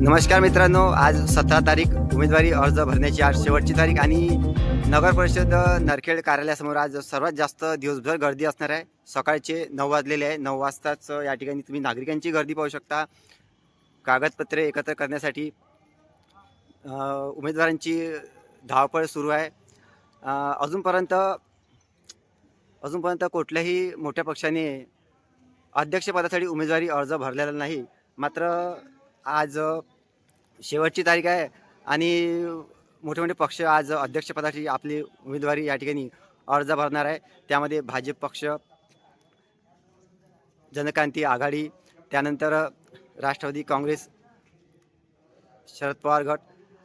नमस्कार मित्रांनो आज सतरा तारीख उमेदवारी अर्ज भरण्याची आज शेवटची तारीख आणि नगर परिषद नरखेड कार्यालयासमोर आज सर्वात जास्त दिवसभर गर्दी असणार आहे. सकाळचे नऊ वाजलेले आहे. नऊ वाजताच या ठिकाणी तुम्ही नागरिकांची गर्दी पाहू शकता. कागदपत्रे एकत्र करण्यासाठी उमेदवारांची धावपळ सुरू आहे. अजूनपर्यंत अजूनपर्यंत कुठल्याही मोठ्या पक्षाने अध्यक्षपदासाठी उमेदवारी अर्ज भरलेला नाही. मात्र आज शेवटची तारीख आहे आणि मोठे मोठे पक्ष आज अध्यक्षपदाची आपली उमेदवारी या ठिकाणी अर्ज भरणार आहे. त्यामध्ये भाजप पक्ष जनक्रांती आघाडी त्यानंतर राष्ट्रवादी काँग्रेस शरद पवार गट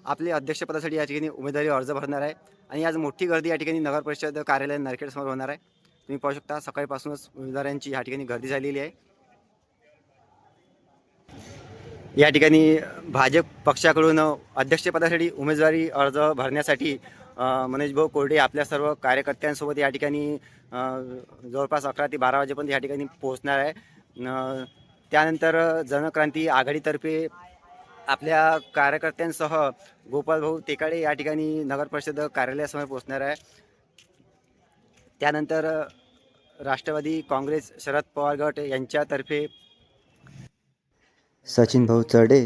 आपले अध्यक्षपदासाठी या ठिकाणी उमेदवारी अर्ज भरणार आहे. आणि आज मोठी गर्दी या ठिकाणी नगर परिषद कार्यालय नरखेडसमोर होणार आहे. तुम्ही पाहू शकता सकाळीपासूनच उमेदवारांची या ठिकाणी गर्दी झालेली आहे. या ठिकाणी भाजप पक्षाकडून अध्यक्षपदासाठी उमेदवारी अर्ज भरण्यासाठी अ, मनोजभाऊ कोरडे आपल्या सर्व कार्यकर्त्यांसोबत या ठिकाणी जवळपास अकरा ते बारा वाजेपर्यंत या ठिकाणी पोहोचणार आहे. त्यानंतर जनक्रांती आघाडीतर्फे आपल्या कार्यकर्त्यांसह गोपालभाऊ तेकाडे या ठिकाणी नगर परिषद कार्यालयासमोर पोहोचणार आहे. त्यानंतर राष्ट्रवादी काँग्रेस शरद पवार गट यांच्यातर्फे सचिन भाऊ चढे.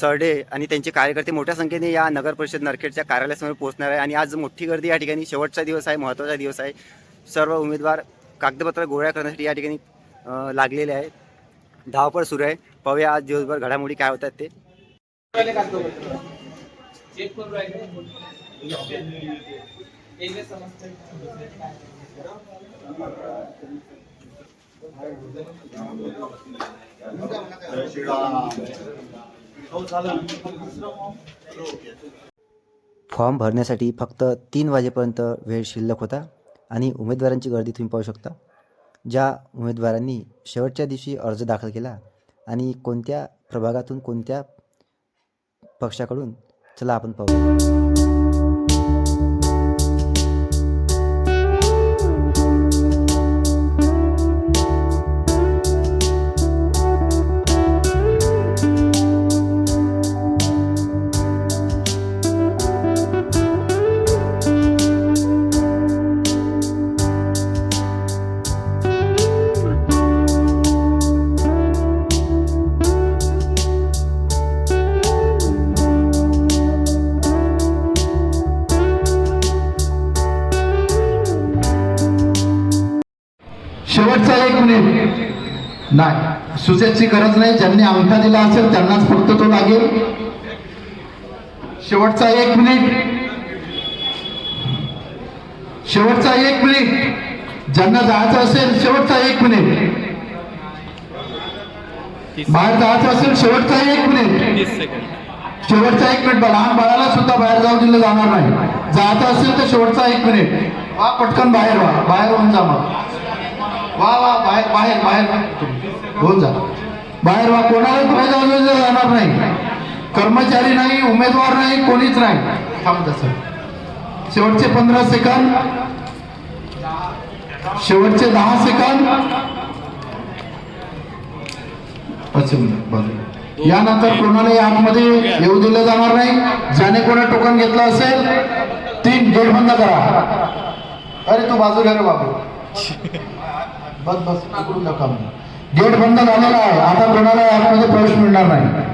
चढे आणि त्यांचे कार्यकर्ते मोठ्या संख्येने या नगर परिषद नरखेडच्या कार्यालयासमोर पोहोचणार आहे. आणि आज मोठी गर्दी या ठिकाणी शेवटचा दिवस आहे महत्त्वाचा दिवस आहे. सर्व उमेदवार कागदपत्र गोळ्या करण्यासाठी या ठिकाणी लागलेले आहेत. धावपळ सुरू आहे. पाहूया आज दिवसभर घडामोडी काय होतात ते. फॉर्म भरण्यासाठी फक्त तीन वाजेपर्यंत वेळ शिल्लक होता आणि उमेदवारांची गर्दी तुम्ही पाहू शकता ज्या उमेदवारांनी शेवटच्या दिवशी अर्ज दाखल केला आणि कोणत्या प्रभागातून कोणत्या पक्षाकडून चला आपण पाहू. शेवटचा एक मिनिट नाही सुचेची गरज नाही. ज्यांनी अंगठा दिला असेल त्यांनाच फक्त तो लागेल. शेवटचा एक मिनिट शेवटचा एक मिनिट ज्यांना जायचं असेल शेवटचा एक मिनिट बाहेर जायचं असेल शेवटचा एक मिनिट शेवटचा एक मिनिट लहान बाळाला सुद्धा बाहेर जाऊ दिलं जाणार नाही. जायचं असेल तर शेवटचा एक मिनिट वा पटकन बाहेर वा. बाहेर होऊन जा मग. वा वा बाहेर बाहेर बाहेर. होऊन जा. बाहेर वा कोणालाच फायदा जाऊ जाणार नाही. कर्मचारी नाही उमेदवार नाही कोणीच नाही. थांब तसं शेवटचे पंधरा सेकंद. शेवटचे दहा सेकंद. पश्चिम बाजू यानंतर कोणालाही आतमध्ये येऊ दिलं जाणार नाही. ज्याने कोणा टोकन घेतलं असेल तीन गेट बंद करा. अरे तू बाजू घ्या रे बाबू. बस बस करू नका गेट बंद झालेला आहे. आता कोणाला यामध्ये प्रवेश मिळणार नाही.